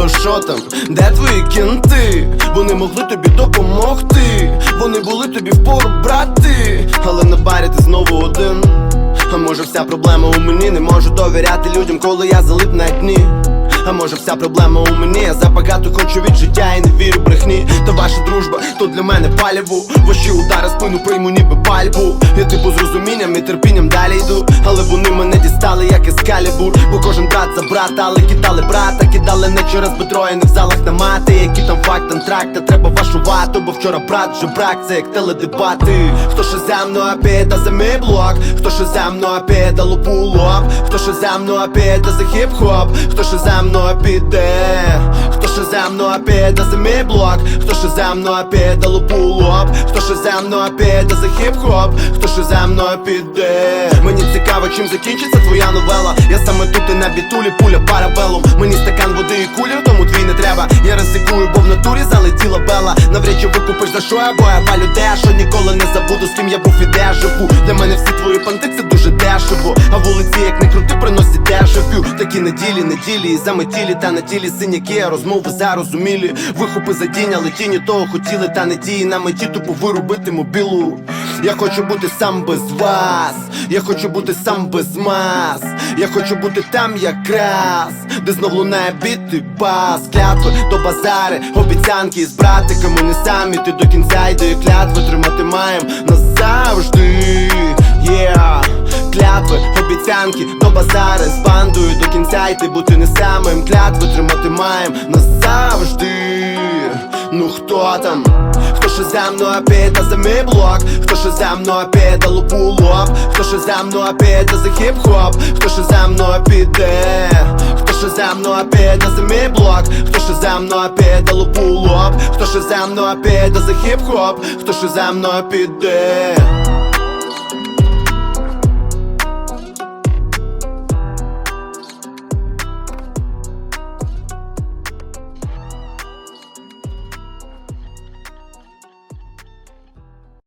то що там? Де твої кінти? Вони могли тобі допомогти. Вони були тобі впору брати, але на барі ти знову один. А може вся проблема у мені, не можу довіряти людям, коли я залип на дні. А може вся проблема у мені, я забагато хочу від життя і не вірю брехні. Та ваша дружба, то для мене паліву. Ваші удари спину прийму, ніби пальбу. Я типу розумінням і терпінням далі йду. Але вони мене дістали, як ескалібур. Бо кожен брат за брата, але кидали брата, кидали не через бедро і не в залах на мати. Які там факт, антракта, треба вашу вату, бо вчора брат вже брак, це як теледебати. Хто ще за мною піде за мій блок, хто ще за мною піде лупу лоб, хто ще за мною піде за хіп-хоп, хто ще за мною піде, ще за мною піде за мій блок, хто ще за мною піде лоб, хто ще за мною піде за хіп-хоп, хто ще за мною піде. Мені цікаво, чим закінчиться твоя новела. Я саме тут і на бітулі, пуля парабелом. Мені стакан води і кулі, тому твій не треба. Я ризикую, бо в натурі залетіла бела. Навряд чи викупиш за що я бо я палю те, що ніколи не забуду, приносять дешевю. Такі неділі, неділі, і заметілі, та на тілі синяки, розмови зарозумілі. Вихопи за тінь, тіні того хотіли, та не дії на меті, тупо вирубити мобілу. Я хочу бути сам без вас, я хочу бути сам без мас. Я хочу бути там якраз, де знов лунає біти бас, клятви до базари, обіцянки з братиками не самі. Ти до кінця йде клятви тримати маєм назавжди. Yeah Клятви, обіцянки до базари з бандою до кінця йти бути не самим клятви тримати маєм назавжди. Ну хто там? Хто ще за мною піде за мій блок? Хто ще за мною піде лупу лоб? Хто ще за мною піде за хіп-хоп? Хто ще за мною піде? Хто ще за мною піде за мій блок? Хто ще за мною піде лупу лоб? Хто ще за мною піде за хіп-хоп? Хто ще за мною піде?